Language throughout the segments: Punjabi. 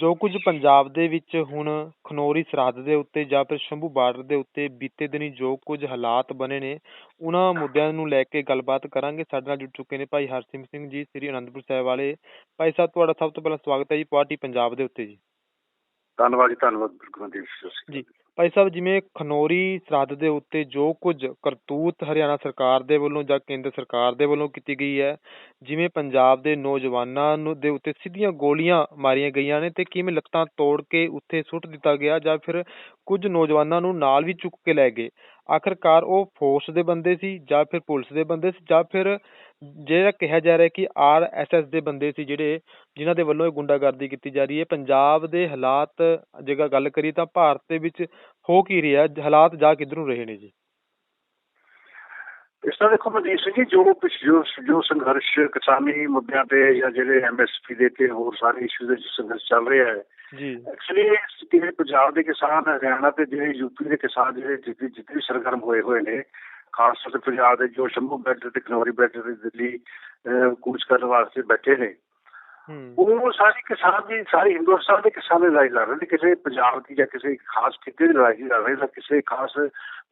ਜੋ ਕੁਝ ਪੰਜਾਬ ਦੇ ਵਿੱਚ ਹੁਣ ਖਨੌਰੀ ਸਰਹੱਦ ਦੇ ਉੱਤੇ ਜਾਂ ਫਿਰ ਸ਼ੰਭੂ ਬਾਰਡਰ ਦੇ ਉੱਤੇ ਬੀਤੇ ਦਿਨੀ ਜੋ ਕੁਝ ਹਾਲਾਤ ਬਣੇ ਨੇ ਉਹਨਾਂ ਮੁੱਦਿਆਂ ਨੂੰ ਲੈ ਕੇ ਗੱਲਬਾਤ ਕਰਾਂਗੇ। ਸਾਡੇ ਨਾਲ ਜੁੜ ਚੁੱਕੇ ਨੇ ਭਾਈ ਹਰਸਿੰਘ ਸਿੰਘ ਜੀ ਸ੍ਰੀ ਅਨੰਦਪੁਰ ਸਾਹਿਬ ਵਾਲੇ। ਭਾਈ ਸਾਹਿਬ ਤੁਹਾਡਾ ਸਭ ਤੋਂ ਪਹਿਲਾਂ ਸਵਾਗਤ ਹੈ ਜੀ ਪਾਰਟੀ ਪੰਜਾਬ ਦੇ ਉੱਤੇ ਜੀ। ਧੰਨਵਾਦ ਜੀ ਧੰਨਵਾਦ ਜੀ। ਭਾਈ ਸਾਹਿਬ, ਜਿਵੇਂ ਖਨੌਰੀ ਸਰਹੱਦ ਦੇ ਉੱਤੇ ਜੋ ਕੁਝ ਕਰਤੂਤ ਹਰਿਆਣਾ ਸਰਕਾਰ ਦੇ ਵੱਲੋਂ ਜਾਂ ਕੇਂਦਰ ਸਰਕਾਰ ਦੇ ਵੱਲੋਂ ਕੀਤੀ ਗਈ ਹੈ, ਜਿਵੇਂ ਪੰਜਾਬ ਦੇ ਨੌਜਵਾਨਾਂ ਨੂੰ ਦੇ ਉੱਤੇ ਸਿੱਧੀਆਂ ਗੋਲੀਆਂ ਮਾਰੀਆਂ ਗਈਆਂ ਨੇ ਤੇ ਕਿਵੇਂ ਲੱਤਾਂ ਤੋੜ ਕੇ ਉੱਥੇ ਸੁੱਟ ਦਿੱਤਾ ਗਿਆ ਜਾਂ ਫਿਰ ਕੁਝ ਨੌਜਵਾਨਾਂ ਨੂੰ ਨਾਲ ਵੀ ਚੁੱਕ ਕੇ ਲੈ ਗਏ? ਆਖਰਕਾਰ ਉਹ ਫੋਰਸ ਦੇ ਬੰਦੇ ਸੀ ਜਾਂ ਫਿਰ ਪੁਲਿਸ ਦੇ ਬੰਦੇ ਸੀ ਜਾਂ ਫਿਰ ਜਿਹੜਾ ਕਿਹਾ ਜਾ ਰਿਹਾ ਕਿ ਆਰ ਐਸ ਐਸ ਦੇ ਬੰਦੇ ਸੀ ਜਿਹੜੇ ਜਿਨ੍ਹਾਂ ਦੇ ਵੱਲੋਂ ਇਹ ਗੁੰਡਾਗਰਦੀ ਕੀਤੀ ਜਾ ਰਹੀ ਹੈ। ਪੰਜਾਬ ਦੇ ਹਾਲਾਤ ਜੇਕਰ ਗੱਲ ਕਰੀਏ ਤਾਂ ਭਾਰਤ ਦੇ ਵਿੱਚ ਹੋ ਕੀ ਰਿਹਾ? ਹਾਲਾਤ ਜਾ ਕਿੱਧਰ ਨੂੰ ਰਹੇ ਨੇ ਜੀ? ਇਸ ਤਰ੍ਹਾਂ ਦੇਖੋ ਮਨਦੀਪ ਸਿੰਘ ਜੀ ਜੋ ਜੋ ਜੋ ਸੰਘਰਸ਼ ਕਿਸਾਨੀ ਮੁੱਦਿਆਂ ਤੇ ਜਾਂ ਜਿਹੜੇ ਐਮਐਸਪੀ ਦੇ ਤੇ ਹੋਰ ਸਾਰੇ ਇਸ਼ੂ ਦੇ ਸੰਘਰਸ਼ ਚੱਲ ਰਿਹਾ ਹੈ। ਜੀ। ਐਕਚੁਅਲੀ ਜਿਹੜੇ ਪੰਜਾਬ ਦੇ ਕਿਸਾਨ ਹਰਿਆਣਾ ਤੇ ਜਿਹੜੇ ਯੂਪੀ ਦੇ ਕਿਸਾਨ ਜਿਹੜੇ ਜਿੱਤੇ ਜਿੱਤੇ ਵੀ ਸਰਗਰਮ ਹੋਏ ਹੋਏ ਨੇ ਖਾਸ ਤੌਰ ਤੇ ਪੰਜਾਬ ਦੇ ਜੋ ਸ਼ੰਭੂ ਬੈਟਰ ਤੇ ਖਨੌਰੀ ਬੈਟਰ ਤੇ ਦਿੱਲੀ ਕੂਚ ਕਰਨ ਵਾਸਤੇ ਬੈਠੇ ਨੇ। ਉਹ ਸਾਰੀ ਕਿਸਾਨ ਦੀ ਸਾਰੀ ਹਿੰਦੁਸਤਾਨ ਦੇ ਕਿਸਾਨ ਲੜਾਈ ਲੜ ਰਹੇ ਨੇ। ਕਿਸੇ ਪੰਜਾਬ ਦੀ ਜਾਂ ਕਿਸੇ ਖਾਸ ਖਿੱਤੇ ਦੀ ਲੜਾਈ ਲੜ ਰਹੇ ਜਾਂ ਕਿਸੇ ਖਾਸ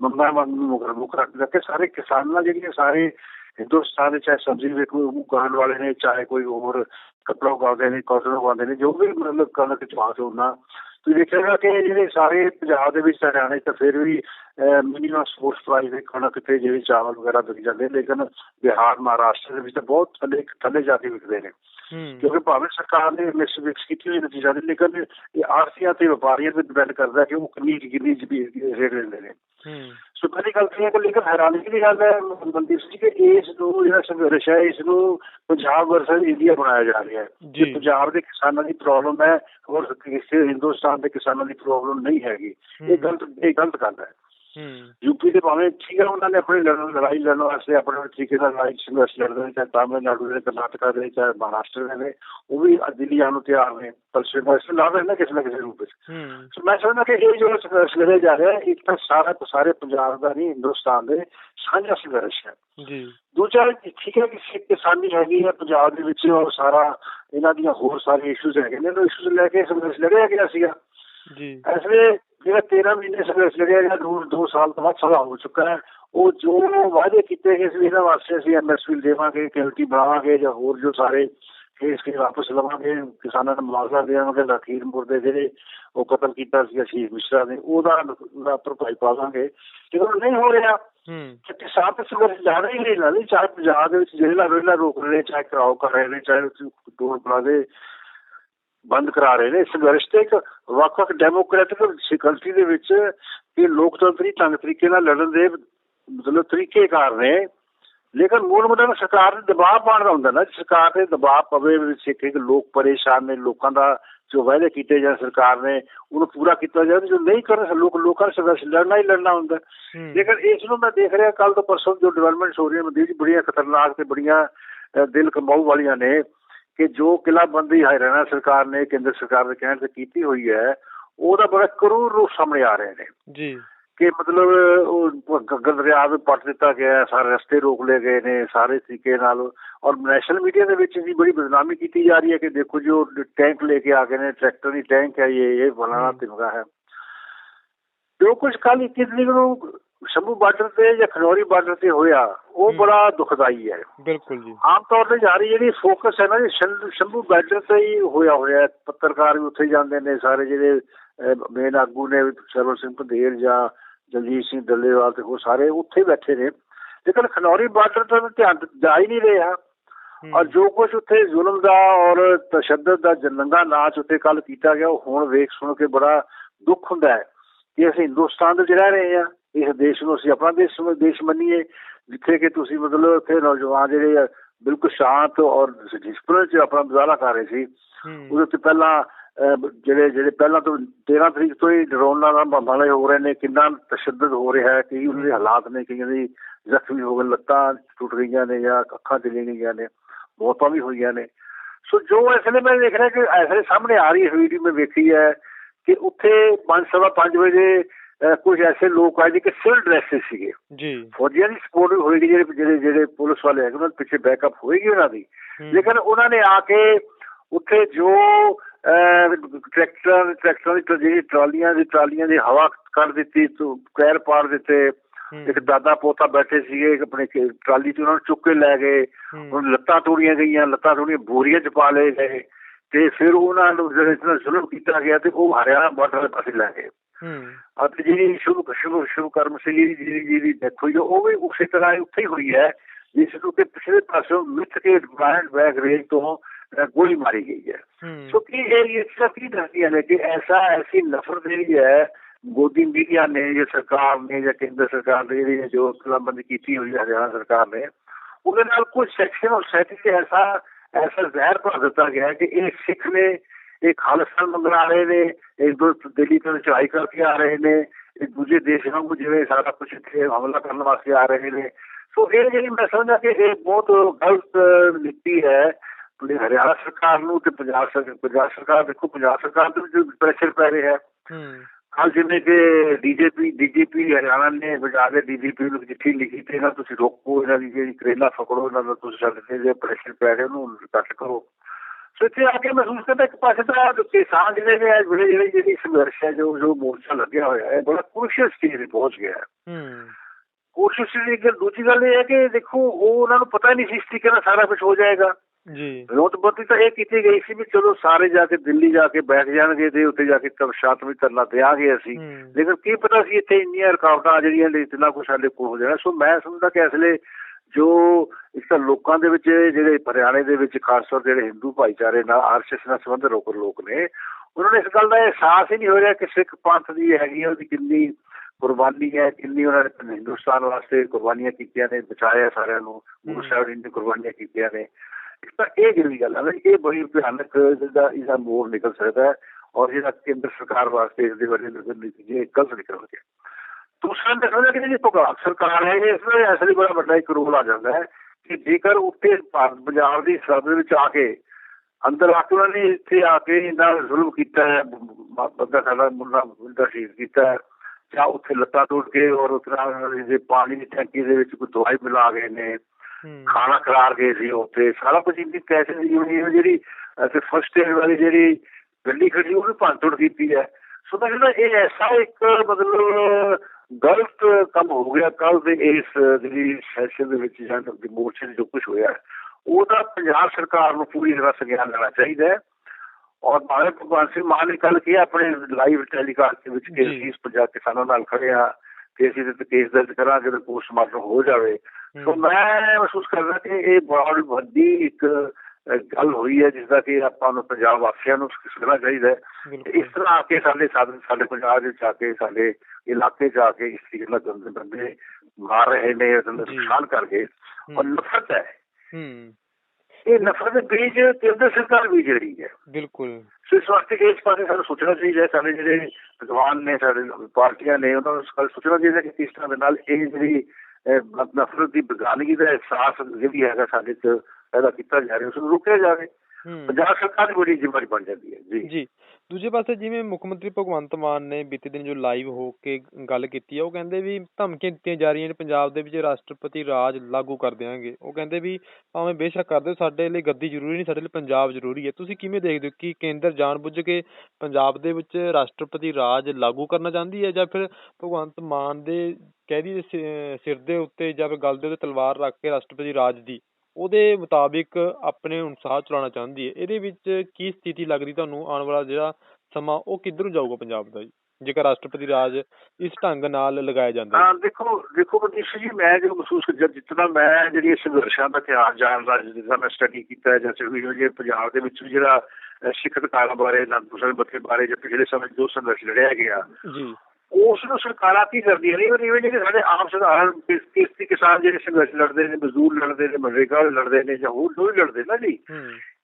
ਮੰਗਾ ਮੰਗ ਨੂੰ ਮੁਕਰ ਮੁਕ ਰੱਖ ਕੇ ਸਾਰੇ ਕਿਸਾਨਾਂ ਜਿਹੜੀਆਂ ਸਾਰੇ ਹਿੰਦੁਸਤਾਨ ਦੇ ਚਾਹੇ ਸਬਜ਼ੀ ਵੇਖੋ ਉਗਾਉਣ ਵਾਲੇ ਨੇ ਚਾਹੇ ਕੋਈ ਹੋਰ ਕੱਪੜਾ ਉਗਾਉਂਦੇ ਨੇ ਕਾਟਨ ਉਗਾਉਂਦੇ ਨੇ ਜੋ ਵੀ ਮਤਲਬ ਕਣਕ ਚਵਾਸ ਹੋਣਾ ਤੁਸੀਂ ਦੇਖਿਆ ਕਿ ਜਿਹੜੇ ਸਾਰੇ ਪੰਜਾਬ ਦੇ ਵਿੱਚ ਹਰਿਆਣੇ ਤਾਂ ਫਿਰ ਵੀ ਮਿਨੀਮਮ ਸਪੋਰਟਸ ਪ੍ਰਾਈਸ ਦੇ ਕਣਕ ਤੇ ਜਿਹੜੇ ਚਾਵਲ ਵਗੈਰਾ ਵਿਕ ਜਾਂਦੇ ਨੇ, ਲੇਕਿਨ ਬਿਹਾਰ ਮਹਾਰਾਸ਼ਟਰ ਦੇ ਵਿੱਚ ਤਾਂ ਬਹੁਤ ਥੱਲੇ ਥੱਲੇ ਜਾ ਕੇ ਵਿਕਦੇ ਨੇ। ਕਿਉਂਕਿ ਭਾਵੇਂ ਸਰਕਾਰ ਨੇ ਮਿਕਸ ਮਿਕਸ ਕੀਤੀ ਹੋਈ ਨਤੀਜਾ ਦੇ ਲੇਕਿਨ ਇਹ ਆਰਸੀਆਂ ਤੇ ਵਪਾਰੀਆਂ ਤੇ ਡਿਪੈਂਡ ਕਰਦਾ ਕਿ ਉਹ ਕਿੰਨੀ ਕਿੰਨੀ ਰੇਟ ਦਿੰਦੇ ਨੇ। ਸੋ ਪਹਿਲੀ ਗੱਲ ਤਾਂ ਇਹ ਹੈ ਕਿ ਲੇਕਿਨ ਹੈਰਾਨੀ ਦੀ ਗੱਲ ਹੈ ਮਨਦੀਪ ਸਿੰਘ ਜੀ ਕਿ ਇਸ ਨੂੰ ਜਿਹੜਾ ਸੰਘਰਸ਼ ਹੈ ਇਸ ਨੂੰ ਪੰਜਾਬ ਵਰਸਸ ਇੰਡੀਆ ਬਣਾਇਆ ਜਾ ਰਿਹਾ ਹੈ ਜੀ। ਕਿ ਪੰਜਾਬ ਦੇ ਕਿਸਾਨਾਂ ਦੀ ਪ੍ਰੋਬਲਮ ਹੈ ਔਰ ਕਿਸੇ ਹਿੰਦੁਸਤਾਨ ਦੇ ਕਿਸਾਨਾਂ ਦੀ ਪ੍ਰੋਬਲਮ ਨਹੀਂ ਹੈਗੀ ਇਹ। ਗਲਤ ਇਹ ਗਲਤ ਗੱਲ ਹੂੰ ਯੂਪੀ ਦੇ ਭਾਵੇਂ ਠੀਕ ਹੈ ਉਹਨਾਂ ਨੇ ਆਪਣੀ ਲੜਾਈ ਲੜਨ ਵਾਸਤੇ ਆਪਣੇ ਤਰੀਕੇ ਨਾਲ ਲੜਾਈ ਸੰਘਰਸ਼ ਲੜਦੇ ਨੇ ਚਾਹੇ ਤਾਮਿਲਨਾਡੂ ਦੇ ਕਰਨਾਟਕਾ ਦੇ ਚਾਹੇ ਮਹਾਰਾਸ਼ਟਰ ਦੇ ਉਹ ਵੀ ਦਿੱਲੀ ਆਉਣ ਨੂੰ ਤਿਆਰ ਨੇ ਪਰ ਸੰਘਰਸ਼ ਲੜ ਰਹੇ ਨੇ ਕਿਸੇ ਨਾ ਕਿਸੇ ਰੂਪ ਵਿੱਚ। ਸੋ ਮੈਂ ਸਮਝਦਾ ਕਿ ਇਹ ਜੋ ਸੰਘਰਸ਼ ਜਾ ਰਿਹਾ ਇਹ ਤਾਂ ਸਾਰਾ ਸਾਰੇ ਪੰਜਾਬ ਦਾ ਨਹੀਂ ਹਿੰਦੁਸਤਾਨ ਦੇ ਸਾਂਝਾ ਸੰਘਰਸ਼ ਹੈ। ਜੀ। ਦੂਜਾ ਠੀਕ ਹੈ ਕਿ ਸਿੱਖ ਕਿਸਾਨੀ ਹੈਗੀ ਹੈ ਪੰਜਾਬ ਦੇ ਵਿੱਚ ਔਰ ਸਾਰਾ ਇਹਨਾਂ ਦੀਆਂ ਹੋਰ ਸਾਰੇ ਇਸ਼ੂਜ਼ ਹੈਗੇ ਨੇ ਉਹ ਇਸ਼ੂਜ਼ ਲੈ ਕੇ ਸੰਘਰਸ਼ ਲੜਿਆ ਗਿਆ ਸੀਗਾ। ਜੀ। ਲਈ ਜਿਹੜਾ 13 ਮਹੀਨੇ ਸੰਘਰਸ਼ ਲੜਿਆ ਗਿਆ ਦੋ ਦੋ ਸਾਲ ਤੋਂ ਬਾਅਦ ਸਭਾ ਹੋ ਚੁੱਕਾ ਹੈ ਉਹ ਜੋ ਵਾਅਦੇ ਕੀਤੇ ਗਏ ਸੀ ਇਹਨਾਂ ਵਾਸਤੇ ਅਸੀਂ ਐਮਐਸਪੀ ਦੇਵਾਂਗੇ ਕਮੇਟੀ ਬਣਾਵਾਂਗੇ ਜਾਂ ਹੋਰ ਜੋ ਸਾਰੇ ਕੇਸ ਕੇ ਵਾਪਸ ਲਵਾਂਗੇ ਕਿਸਾਨਾਂ ਨੂੰ ਮੁਆਵਜ਼ਾ ਦੇਵਾਂਗੇ ਲਖੀਰ ਮੁਰਦੇ ਜਿਹੜੇ ਉਹ ਕਤਲ ਕੀਤਾ ਸੀ ਅਸ਼ੀਸ਼ ਮਿਸ਼ਰਾ ਨੇ ਉਹਦਾ ਭਰਪਾਈ ਪਾਵਾਂਗੇ ਜਦੋਂ ਨਹੀਂ ਹੋ ਰਿਹਾ ਹੂੰ। ਕਿ ਕਿਸਾਨ ਤਾਂ ਸੰਘਰਸ਼ ਜਾ ਰਹੇ ਹੀ ਨਹੀਂ ਨਾ ਚਾਹੇ ਪੰਜਾਬ ਦੇ ਵਿੱਚ ਜਿਹੜਾ ਵੇਲਾ ਰੋਕ ਰਹੇ ਚਾਹੇ ਕਰਾਓ ਕਰ ਰਹੇ ਨੇ ਚਾਹੇ ਉੱਥੇ ਟੋਲ ਪਲਾਜ਼ੇ ਬੰਦ ਕਰਾ ਰਹੇ ਨੇ। ਸੰਘਰਸ਼ ਤੇ ਇੱਕ ਵੱਖ-ਵੱਖ ਡੈਮੋਕ੍ਰੈਟਿਕ ਕੰਟਰੀ ਦੇ ਵਿੱਚ ਇਹ ਲੋਕਤੰਤਰੀ ਢੰਗ ਤਰੀਕੇ ਨਾਲ ਲੜਨ ਦੇ ਮਤਲਬ ਤਰੀਕੇ ਕਾਰ ਨੇ। ਲੇਕਿਨ ਮੂਲ ਮੁੱਦਾ ਸਰਕਾਰ ਦੇ ਦਬਾਅ ਪਾਉਣ ਦਾ ਹੁੰਦਾ ਨਾ। ਸਰਕਾਰ ਤੇ ਦਬਾਅ ਪਵੇ ਵਿੱਚ ਇੱਕ ਲੋਕ ਪਰੇਸ਼ਾਨ ਨੇ ਲੋਕਾਂ ਦਾ ਜੋ ਵਾਅਦੇ ਕੀਤੇ ਜਾਂ ਸਰਕਾਰ ਨੇ ਉਹਨੂੰ ਪੂਰਾ ਕੀਤਾ ਜਾਵੇ ਜੋ ਨਹੀਂ ਕਰਨ ਲੋਕ ਲੋਕਾਂ ਸੰਘਰਸ਼ ਲੜਨਾ ਹੀ ਲੜਨਾ ਹੁੰਦਾ। ਲੇਕਿਨ ਇਸ ਨੂੰ ਮੈਂ ਦੇਖ ਰਿਹਾ ਕੱਲ ਤੋਂ ਪਰਸੋਂ ਜੋ ਡਿਵੈਲਪਮੈਂਟਸ ਹੋ ਰਹੀਆਂ ਮਦੀਜ ਬੜੀਆਂ ਖਤਰਨਾਕ ਤੇ ਬੜੀਆਂ ਦਿਲ ਕੰਬਾਊ ਵਾਲੀਆਂ ਨੇ। ਕਿ ਜੋ ਕਿਲਾਬੰਦੀ ਹਰਿਆਣਾ ਸਰਕਾਰ ਨੇ ਕੇਂਦਰ ਸਰਕਾਰ ਦੇ ਕਹਿਣ ਤੇ ਕੀਤੀ ਹੋਈ ਹੈ ਉਹਦਾ ਬੜਾ ਕਰੂਰ ਰੂਪ ਸਾਹਮਣੇ ਆ ਰਹੇ ਨੇ। ਜੀ। ਕਿ ਮਤਲਬ ਉਹ ਗੱਗਰ ਦਰਿਆ ਵੀ ਪੱਟ ਦਿੱਤਾ ਗਿਆ ਸਾਰੇ ਰਸਤੇ ਰੋਕ ਲਏ ਗਏ ਨੇ ਸਾਰੇ ਤਰੀਕੇ ਨਾਲ। ਔਰ ਨੈਸ਼ਨਲ ਮੀਡੀਆ ਦੇ ਵਿੱਚ ਵੀ ਬੜੀ ਬਦਨਾਮੀ ਕੀਤੀ ਜਾ ਰਹੀ ਹੈ ਕਿ ਦੇਖੋ ਜੋ ਟੈਂਕ ਲੈ ਕੇ ਆ ਗਏ ਨੇ ਟਰੈਕਟਰ ਦੀ ਟੈਂਕ ਹੈ ਇਹ ਇਹ ਫਲਾਣਾ ਹਮ। ਤਿਮਕਾ ਹੈ। ਜੋ ਕੁਝ ਕੱਲ 21 ਤਰੀਕ ਨੂੰ ਸ਼ੰਭੂ ਬਾਰਡਰ ਤੇ ਜਾਂ ਖਨੌਰੀ ਬਾਰਡਰ ਤੇ ਹੋਇਆ ਉਹ। ਬੜਾ ਦੁਖਦਾਈ ਹੈ ਬਿਲਕੁਲ ਜੀ ਆਮ ਤੌਰ ਤੇ ਜਾਰੀ ਜਿਹੜੀ ਫੋਕਸ ਹੈ ਨਾ ਜੀ ਸ਼ੰਭੂ ਬਾਰਡਰ ਤੇ ਹੀ ਹੋਇਆ ਹੋਇਆ ਹੈ। ਪੱਤਰਕਾਰ ਵੀ ਉੱਥੇ ਜਾਂਦੇ ਨੇ ਸਾਰੇ ਜਿਹੜੇ ਮੇਨ ਆਗੂ ਨੇ ਸਰਵਰ ਸਿੰਘ ਪੰਧੇਰ ਜਾਂ ਦਲਜੀਤ ਸਿੰਘ ਦੱਲੇਵਾਲ ਤੇ ਉਹ ਸਾਰੇ ਉੱਥੇ ਬੈਠੇ ਨੇ ਲੇਕਿਨ ਖਨੌਰੀ ਬਾਰਡਰ ਤੇ ਤਾਂ ਧਿਆਨ ਜਾ ਹੀ ਨਹੀਂ ਰਿਹਾ। ਔਰ ਜੋ ਕੁਝ ਉੱਥੇ ਜ਼ੁਲਮ ਦਾ ਔਰ ਤਸ਼ੱਦਦ ਦਾ ਜਨੰਗਾ ਨਾਚ ਉੱਤੇ ਕੱਲ ਕੀਤਾ ਗਿਆ ਉਹ ਹੁਣ ਵੇਖ ਸੁਣ ਕੇ ਬੜਾ ਦੁੱਖ ਹੁੰਦਾ ਹੈ ਕਿ ਅਸੀਂ ਹਿੰਦੁਸਤਾਨ ਦੇ ਵਿੱਚ ਰਹਿ ਹਾਂ ਇਸ ਦੇਸ਼ ਨੂੰ ਅਸੀਂ ਆਪਣਾ ਦੇਸ਼ ਦੇਸ਼ ਮੰਨੀਏ ਜਿੱਥੇ ਕਿ ਤੁਸੀਂ ਮਤਲਬ ਉੱਥੇ ਨੌਜਵਾਨ ਜਿਹੜੇ ਆ ਬਿਲਕੁਲ ਸ਼ਾਂਤ ਔਰ ਡਿਸਪਲਿਨ ਚ ਆਪਣਾ ਗੁਜ਼ਾਰਾ ਕਰ ਰਹੇ ਸੀ। ਉਹਦੇ ਉੱਤੇ ਪਹਿਲਾਂ ਜਿਹੜੇ ਜਿਹੜੇ ਪਹਿਲਾਂ ਤੋਂ 13 ਤਰੀਕ ਤੋਂ ਹੀ ਡਰੋਨਾਂ ਨਾਲ ਹਮਲੇ ਹੋ ਰਹੇ ਨੇ ਕਿੰਨਾ ਤਸ਼ੱਦਦ ਹੋ ਰਿਹਾ ਹੈ ਕਿ ਉਹਨਾਂ ਦੇ ਹਾਲਾਤ ਨੇ ਕਈਆਂ ਦੀ ਜ਼ਖਮੀ ਹੋ ਗਏ ਲੱਤਾਂ ਟੁੱਟ ਗਈਆਂ ਨੇ ਜਾਂ ਅੱਖਾਂ ਚਲੀ ਗਈਆਂ ਨੇ ਮੌਤਾਂ ਵੀ ਹੋਈਆਂ ਨੇ। ਸੋ ਜੋ ਇਸ ਵੇਲੇ ਮੈਂ ਦੇਖ ਰਿਹਾ ਕਿ ਵੇਲੇ ਸਾਹਮਣੇ ਆ ਰਹੀ ਹੈ ਵੀਡੀਓ ਮੈਂ ਵੇਖੀ ਹੈ ਕਿ ਉੱਥੇ 5:30 ਵਜੇ ਅਹ, ਕੁਝ ਐਸੇ ਲੋਕ ਆਏ ਕਿ ਸਿਵਲ ਡਰੈਸ ਸੀਗੇ। ਜੀ। ਫੌਜੀਆਂ ਦੀ ਸਪੋਰਟ ਵੀ ਹੋਏਗੀ ਜਿਹੜੇ ਜਿਹੜੇ ਜਿਹੜੇ ਪੁਲਿਸ ਵਾਲੇ ਹੈਗੇ ਉਹਨਾਂ ਦੇ ਪਿੱਛੇ ਬੈਕਅਪ ਹੋਏਗੀ ਉਹਨਾਂ ਦੀ। ਲੇਕਿਨ ਉਹਨਾਂ ਨੇ ਆ ਕੇ ਉੱਥੇ ਜੋ ਟਰੈਕਟਰਾਂ ਟਰੈਕਟਰਾਂ ਦੀ ਜਿਹੜੀ ਟਰਾਲੀਆਂ ਦੀ ਟਰਾਲੀਆਂ ਦੀ ਹਵਾ ਕੱਢ ਦਿੱਤੀ ਪੈਰ ਪਾੜ ਦਿੱਤੇ। ਇੱਕ ਦਾਦਾ ਪੋਤਾ ਬੈਠੇ ਸੀਗੇ ਇੱਕ ਆਪਣੇ ਟਰਾਲੀ 'ਚ ਉਹਨਾਂ ਨੂੰ ਚੁੱਕ ਕੇ ਲੈ ਗਏ। ਹੁਣ ਲੱਤਾਂ ਤੋੜੀਆਂ ਗਈਆਂ ਲੱਤਾਂ ਤੋੜੀਆਂ ਬੋਰੀਆਂ 'ਚ ਪਾ ਲਏ ਗਏ। ਤੇ ਫਿਰ ਉਹਨਾਂ ਨੂੰ ਜਿਹੜੇ ਇਸ ਨਾਲ ਜ਼ੁਲਮ ਕੀਤਾ ਗਿਆ ਤੇ ਉਹ ਹਰਿਆਣਾ ਬਾਰਡਰ ਦੇ ਪਾਸੇ ਲੈ ਗਏ। ਅਤੇ ਜਿਹੜੀ ਸ਼ੁਭ ਸ਼ੁਭ ਸ਼ੁਭ ਕਰਮ ਸੀ ਜਿਹੜੀ ਜਿਹੜੀ ਜਿਹੜੀ ਡੈਥ ਹੋਈ ਆ, ਉਹ ਵੀ ਉਸੇ ਤਰ੍ਹਾਂ ਹੀ ਉੱਥੇ ਹੀ ਹੋਈ ਹੈ ਜਿਸ ਨੂੰ ਕਿ ਪਿਛਲੇ ਪਾਸੋਂ ਮਿੱਥ ਕੇ ਬ੍ਰਾਂਡ ਬੈਗ ਰੇਂਜ ਤੋਂ ਅਹ, ਗੋਲੀ ਮਾਰੀ ਗਈ ਹੈ ਹੂੰ, ਸੋ ਕੀ ਇਹ ਇਹ ਚੀਜ਼ਾਂ ਕੀ ਦੱਸਦੀਆਂ ਨੇ ਕਿ ਐਸਾ ਐਸੀ ਨਫ਼ਰਤ ਜਿਹੜੀ ਹੈ ਮੋਦੀ ਮੀਡੀਆ ਨੇ ਜਾਂ ਸਰਕਾਰ ਨੇ ਜਾਂ ਕੇਂਦਰ ਸਰਕਾਰ ਨੇ ਜਿਹੜੀ ਜੋ ਕਲਮਬੰਦੀ ਕੀਤੀ ਹੋਈ ਹੈ ਹਰਿਆਣਾ ਸਰਕਾਰ ਨੇ ਉਹਦੇ ਨਾਲ ਕੁਝ ਸੈਕਸ਼ਨ ਆਫ ਸੋਸਾਇਟੀ 'ਚ ਐਸਾ ਐਸਾ ਜ਼ਹਿਰ ਭਰ ਦਿੱਤਾ ਗਿਆ ਹੈ ਕਿ ਇਹ ਖਾਲਿਸਤਾਨ ਮੰਗਣ ਆ ਰਹੇ ਨੇ ਇਹ ਦੋ ਦਿੱਲੀ ਤੋਂ ਚੜਾਈ ਕਰਕੇ ਆ ਰਹੇ ਨੇ ਇਹ ਦੂਜੇ ਦੇਸ਼ਾਂ ਨੂੰ ਜਿਵੇਂ ਸਾਰਾ ਕੁਝ ਇੱਥੇ ਹਮਲਾ ਕਰਨ ਵਾਸਤੇ ਆ ਰਹੇ ਨੇ। ਸੋ ਇਹ ਜਿਹੜੀ ਮੈਂ ਸਮਝਦਾ ਕਿ ਇਹ ਬਹੁਤ ਗਲਤ ਨੀਤੀ ਹੈ ਪੂਰੀ ਹਰਿਆਣਾ ਸਰਕਾਰ ਨੂੰ ਤੇ ਪੰਜਾਬ ਸਰਕਾਰ ਪੰਜਾਬ ਸਰਕਾਰ ਦੇਖੋ ਪੰਜਾਬ ਸਰਕਾਰ ਦੇ ਵਿੱਚ ਪ੍ਰੈਸ਼ਰ ਪੈ ਰਿਹਾ ਹੈ। ਹੂੰ, ਜਿਵੇਂ ਕਿ ਡੀਜੀਪੀ ਡੀਜੀਪੀ ਹਰਿਆਣਾ ਨੇ ਬਜਾ ਕੇ ਡੀਜੀਪੀ ਨੂੰ ਚਿੱਠੀ ਲਿਖੀ ਤੇ ਇਹਨਾਂ ਤੁਸੀਂ ਰੋਕੋ ਇਹਨਾਂ ਦੀ ਜਿਹੜੀ ਕਰੇਲਾ ਫਕੜੋ ਇਹਨਾਂ ਦਾ ਤੁਸੀਂ ਸਾਡੇ ਤੇ ਪ੍ਰੈਸ਼ਰ ਪੈ ਰਿਹਾ ਉਹਨੂੰ ਕੱਟ ਕਰੋ। ਸੋ ਇੱਥੇ ਆ ਕੇ ਮਹਿਸੂਸ ਕਰਦਾ ਇੱਕ ਪਾਸੇ ਤਾਂ ਕਿਸਾਨ ਜਿਹੜੇ ਨੇ ਅੱਜ ਬੜੇ ਜਿਹੜੇ ਜਿਹੜੀ ਸੰਘਰਸ਼ ਹੈ ਜੋ ਜੋ ਮੋਰਚਾ ਲੱਗਿਆ ਹੋਇਆ ਹੈ ਬੜਾ ਕ੍ਰੂਸ਼ੀਅਲ ਸਟੇਜ ਤੇ ਪਹੁੰਚ ਗਿਆ ਹੈ। ਹੂੰ, ਕੋਸ਼ਿਸ਼ ਦੀ ਗੱਲ ਦੂਜੀ ਗੱਲ ਇਹ ਹੈ ਕਿ ਦੇਖੋ ਉਹ ਉਹਨਾਂ ਨੂੰ ਪਤਾ ਨਹੀਂ ਸੀ ਇਸ ਤਰੀਕੇ ਨਾਲ ਸਾਰਾ ਕੁਝ ਹੋ ਜਾਏਗਾ। ਜੀ। ਨੋਟਬੰਦੀ ਤਾਂ ਇਹ ਕੀਤੀ ਗਈ ਸੀ ਵੀ ਚਲੋ ਸਾਰੇ ਜਾ ਕੇ ਦਿੱਲੀ ਜਾ ਕੇ ਬੈਠ ਜਾਣਗੇ ਤੇ ਉੱਥੇ ਜਾ ਕੇ ਤਬ ਸ਼ਾਂਤਮਈ ਧਰਨਾ ਦੇਾਂਗੇ ਅਸੀਂ। ਹੂੰ, ਲੇਕਿਨ ਕੀ ਪਤਾ ਸੀ ਇੱਥੇ ਇੰਨੀਆਂ ਰੁਕਾਵਟਾਂ ਆ ਜਿਹੜੀਆਂ ਨੇ ਇਤਨਾ ਕੁਛ ਸਾਡੇ ਕੋਲ ਹੋ ਜਾਣਾ। ਸੋ ਮੈਂ ਸਮਝਦਾ ਕਿ ਇਸ ਵੇਲੇ ਜੋ ਇਸ ਤਰ੍ਹਾਂ ਲੋਕਾਂ ਦੇ ਵਿੱਚ ਜਿਹੜੇ ਹਰਿਆਣੇ ਦੇ ਵਿੱਚ ਖਾਸ ਤੌਰ ਜਿਹੜੇ ਹਿੰਦੂ ਭਾਈਚਾਰੇ ਨਾਲ ਆਰਐਸਐਸ ਨਾਲ ਸੰਬੰਧ ਰੋਕ ਲੋਕ ਨੇ ਉਹਨਾਂ ਨੂੰ ਇਸ ਗੱਲ ਦਾ ਅਹਿਸਾਸ ਹੀ ਨਹੀਂ ਹੋ ਰਿਹਾ ਕਿ ਸਿੱਖ ਪੰਥ ਦੀ ਹੈਗੀ ਹੈ ਉਹਦੀ ਕਿੰਨੀ ਕੁਰਬਾਨੀ ਹੈ ਕਿੰਨੀ ਉਹਨਾਂ ਨੇ ਹਿੰਦੁਸਤਾਨ ਵਾਸਤੇ ਕੁਰਬਾਨੀਆਂ ਕੀਤੀਆਂ ਨੇ ਬਚਾਇਆ ਸਾਰਿਆਂ ਨੂੰ ਗੁਰੂ ਸਾਹਿਬ ਜੀ ਨੇ ਕੁਰਬਾਨੀਆਂ ਕੀਤੀਆਂ ਨੇ। ਤਾਂ ਇਹ ਜਿਹੜੀ ਗੱਲ ਹੈ ਇਹ ਬੜੀ ਭਿਆਨਕ ਜਿਹਦਾ ਇਹਦਾ ਮੋੜ ਨਿਕਲ ਸਕਦਾ ਹੈ ਔਰ ਜਿਹੜਾ ਕੇਂਦਰ ਸਰਕਾਰ ਵਾਸਤੇ ਇਸ ਦੇ ਬਾਰੇ ਨਤੀਜੇ ਗਲਤ ਨਿਕਲਣਗੇ। ਦੂਸਰਾ ਦੇਖੋ ਕਿ ਜਿਹੜੀ ਭਗਵਾਨ ਸਰਕਾਰ ਹੈ ਇਸ ਵਿੱਚ ਅਸਲੀ ਬੜਾ ਵੱਡਾ ਇੱਕ ਰੋਲ ਆ ਜਾਂਦਾ ਹੈ ਕਿ ਜੇਕਰ ਉੱਤੇ ਭਾਰਤ ਪੰਜਾਬ ਦੀ ਸਰਹੱਦ ਦੇ ਵਿੱਚ ਆ ਕੇ ਅੰਦਰ ਆ ਕੇ ਉਹਨਾਂ ਨੇ ਇੱਥੇ ਆ ਕੇ ਇੰਨਾ ਜ਼ੁਲਮ ਕੀਤਾ ਹੈ ਬੰਦਾ ਸਾਡਾ ਮੁੰਡਾ ਮੁੰਡਾ ਸ਼ਹੀਦ ਕੀਤਾ ਹੈ ਜਾਂ ਉੱਥੇ ਲੱਤਾਂ ਤੋੜ ਕੇ ਔਰ ਉਤਰਾ ਜੇ ਪਾਣੀ ਦੀ ਟੈਂਕੀ ਦੇ ਵਿੱਚ ਕੋਈ ਦਵਾਈ ਮਿਲਾ ਗਏ ਨੇ ਖਾਣਾ ਖਿਲਾਰ ਗਏ ਸੀ ਉੱਥੇ ਸਾਰਾ ਕੁਝ ਇੰਨੀ ਕੈਸੇ ਦੀ ਹੈ ਜਿਹੜੀ ਅਤੇ ਫਸਟ ਏਡ ਵਾਲੀ ਜਿਹੜੀ ਗੱਡੀ ਖੜੀ ਉਹ ਵੀ ਭੰਨਤੋੜ ਕੀਤੀ ਹੈ। ਸੋ ਤਾਂ ਜਿਹੜਾ ਇਹ ਐਸਾ ਇੱਕ ਮਤਲਬ ਗਲਤ ਕੰਮ ਹੋ ਗਿਆ ਕੱਲ ਦੇ ਇਸ ਜਿਹੜੀ ਸੈਸ਼ਨ ਦੇ ਵਿੱਚ ਜਾਂ ਦੀ ਮੋਰਚੇ ਜੋ ਕੁਝ ਹੋਇਆ ਉਹ ਤਾਂ ਪੰਜਾਬ ਸਰਕਾਰ ਨੂੰ ਪੂਰੀ ਤਰ੍ਹਾਂ ਸੰਗਿਆਨ ਲੈਣਾ ਚਾਹੀਦਾ ਹੈ। ਔਰ ਭਾਵੇਂ ਭਗਵਾਨ ਸਿੰਘ ਮਾਨ ਨੇ ਕੱਲ ਕਿਹਾ ਆਪਣੇ ਲਾਈਵ ਟੈਲੀਕਾਸਟ ਦੇ ਵਿੱਚ ਕਿ। ਅਸੀਂ ਪੰਜਾਬ ਕਿਸਾਨਾਂ ਨਾਲ ਖੜੇ ਆ ਕਿ ਅਸੀਂ ਤੇ ਕੇਸ ਦਰਜ ਕਰਾਂਗੇ ਤੇ ਪੋਸਟਮਾਰਟਮ ਹੋ ਜਾਵੇ। ਸੋ ਮੈਂ ਮਹਿਸੂਸ ਕਰਦਾ ਕਿ ਇਹ ਬਹੁਤ ਵੱਡੀ ਇੱਕ ਗੱਲ ਹੋਈ ਹੈ ਜਿਸ ਦਾ ਕਿ ਆਪਾਂ ਨੂੰ ਪੰਜਾਬ ਵਾਸੀਆਂ ਨੂੰ ਸਿੱਖਣਾ ਚਾਹੀਦਾ ਇਸ ਤਰ੍ਹਾਂ ਆ ਕੇ ਸਾਡੇ ਸਾਡੇ ਸਾਡੇ ਪੰਜਾਬ ਦੇ ਆ ਕੇ ਸਾਡੇ ਇਲਾਕੇ ਆ ਕੇ ਇਸ ਤਰੀਕੇ ਨਾਲ ਗੰਦੇ ਬੰਦੇ ਮਾਰ ਰਹੇ ਨੇ ਜੀ। ਨੁਕਸਾਨ ਕਰਕੇ ਔਰ ਨਫ਼ਰਤ ਹੈ। ਹੂੰ, ਇਹ ਨਫ਼ਰਤ ਦੇ ਬੀਜ ਕੇਂਦਰ ਸਰਕਾਰ ਵੀ ਜਿਹੜੀ ਹੈ। ਬਿਲਕੁਲ। ਸੋ ਇਸ ਵਾਸਤੇ ਕਿ ਇਸ ਪਾਸੇ ਸਾਨੂੰ ਸੋਚਣਾ ਚਾਹੀਦਾ ਹੈ। ਸਾਡੇ ਜਿਹੜੇ ਵਿਦਵਾਨ ਨੇ ਸਾਡੇ ਪਾਰਟੀਆਂ ਨੇ ਉਹਨਾਂ ਨੂੰ ਸੋਚਣਾ ਚਾਹੀਦਾ ਕਿ ਕਿਸ ਤਰ੍ਹਾਂ ਦੇ ਨਾਲ ਇਹ ਜਿਹੜੀ ਨਫ਼ਰਤ ਦੀ ਬੇਗਾਨਗੀ ਦਾ ਅਹਿਸਾਸ ਜਿਹੜੀ ਹੈਗਾ ਸਾਡੇ ਚ ਪੈਦਾ ਕੀਤਾ ਜਾ ਰਿਹਾ ਉਸ ਨੂੰ ਰੋਕਿਆ ਜਾਵੇ। ਪੰਜਾਬ ਸਰਕਾਰ ਦੀ ਬੜੀ ਜ਼ਿੰਮੇਵਾਰੀ ਬਣ ਜਾਂਦੀ ਹੈ ਜੀ। ਜੀ। ਦੂਜੇ ਪਾਸੇ ਜਿਵੇਂ ਮੁੱਖ ਮੰਤਰੀ ਭਗਵੰਤ ਮਾਨ ਨੇ ਬੀਤੇ ਦਿਨ ਜੋ ਲਾਈਵ ਹੋ ਕੇ ਗੱਲ ਕੀਤੀ ਹੈ ਉਹ ਕਹਿੰਦੇ ਵੀ ਧਮਕੀਆਂ ਦਿੱਤੀਆਂ ਜਾ ਰਹੀਆਂ ਨੇ ਪੰਜਾਬ ਦੇ ਵਿੱਚ ਰਾਸ਼ਟਰਪਤੀ ਰਾਜ ਲਾਗੂ ਕਰ ਦਿਆਂਗੇ। ਉਹ ਕਹਿੰਦੇ ਵੀ ਭਾਵੇਂ ਬੇਸ਼ੱਕ ਕਰ ਦਿਓ ਸਾਡੇ ਲਈ ਗੱਦੀ ਜ਼ਰੂਰੀ ਨਹੀਂ ਸਾਡੇ ਲਈ ਪੰਜਾਬ ਜ਼ਰੂਰੀ ਹੈ। ਤੁਸੀਂ ਕਿਵੇਂ ਦੇਖਦੇ ਹੋ ਕਿ ਕੇਂਦਰ ਜਾਣਬੁੱਝ ਕੇ ਪੰਜਾਬ ਦੇ ਵਿੱਚ ਰਾਸ਼ਟਰਪਤੀ ਰਾਜ ਲਾਗੂ ਕਰਨਾ ਚਾਹੁੰਦੀ ਹੈ ਜਾਂ ਫਿਰ ਭਗਵੰਤ ਮਾਨ ਦੇ ਕਹਿ ਸਿ- ਸਿਰ ਦੇ ਉੱਤੇ ਜਾਂ ਫਿਰ ਗਲ ਦੇ ਉੱਤੇ ਤਲਵਾਰ ਰੱਖ ਕੇ ਰਾਸ਼ਟਰਪਤੀ ਰਾਜ ਦੀ ਉਹਦੇ ਮੁਤਾਬਿਕ ਆਪਣੇ ਅਨੁਸਾਰ ਚਲਾਉਣਾ ਚਾਹੁੰਦੀ ਹੈ। ਇਹਦੇ ਵਿੱਚ ਕੀ ਸਥਿਤੀ ਲੱਗਦੀ ਤੁਹਾਨੂੰ ਆਉਣ ਵਾਲਾ ਜਿਹੜਾ ਸਮਾਂ ਉਹ ਕਿੱਧਰ ਨੂੰ ਜਾਊਗਾ ਪੰਜਾਬ ਦਾ ਜੀ? ਜੇਕਰ ਰਾਸ਼ਟਰਪਤੀ ਰਾਜ ਇਸ ਢੰਗ ਨਾਲ ਲਗਾਇਆ ਜਾਂਦਾ ਹੈ। ਦੇਖੋ ਦੇਖੋ ਮਨੀਸ਼ ਜੀ ਮੈਂ ਜੋ ਮਹਿਸੂਸ ਕਰ ਜਿਤਨਾ ਮੈਂ ਜਿਹੜੀ ਸੰਘਰਸ਼ਾਂ ਦਾ ਇਤਿਹਾਸ ਜਾਣਦਾ ਜਿੱਦਾਂ ਮੈਂ ਸਟੱਡੀ ਕੀਤਾ ਹੈ ਜਾਂ ਵੀ ਜੇ ਪੰਜਾਬ ਦੇ ਵਿੱਚ ਜਿਹੜਾ ਸਿੱਖ ਅਧਿਕਾਰਾਂ ਬਾਰੇ ਅਨੰਦਪੁਰ ਸਾਹਿਬ ਬੱਚੇ ਬਾਰੇ ਜਾਂ ਪਿਛਲੇ ਸਮੇਂ ਜੋ ਸੰਘਰਸ਼ ਲੜਿਆ ਗਿਆ ਜੀ। ਉਸ ਨੂੰ ਸਰਕਾਰਾਂ ਕੀ ਕਰਦੀਆਂ ਨੇ? ਇਵੇਂ ਜਿਹੜੇ ਸਾਡੇ ਆਮ ਸਧਾਰਨ ਕਿਸ ਕਿਸ ਦੀ ਕਿਸਾਨ ਜਿਹੜੇ ਸੰਘਰਸ਼ ਲੜਦੇ ਨੇ ਮਜ਼ਦੂਰ ਲੜਦੇ ਨੇ ਮਨਰੇਗਾ ਲੜਦੇ ਨੇ ਜਾਂ ਹੋਰ ਵੀ ਲੜਦੇ ਨਾ ਜੀ।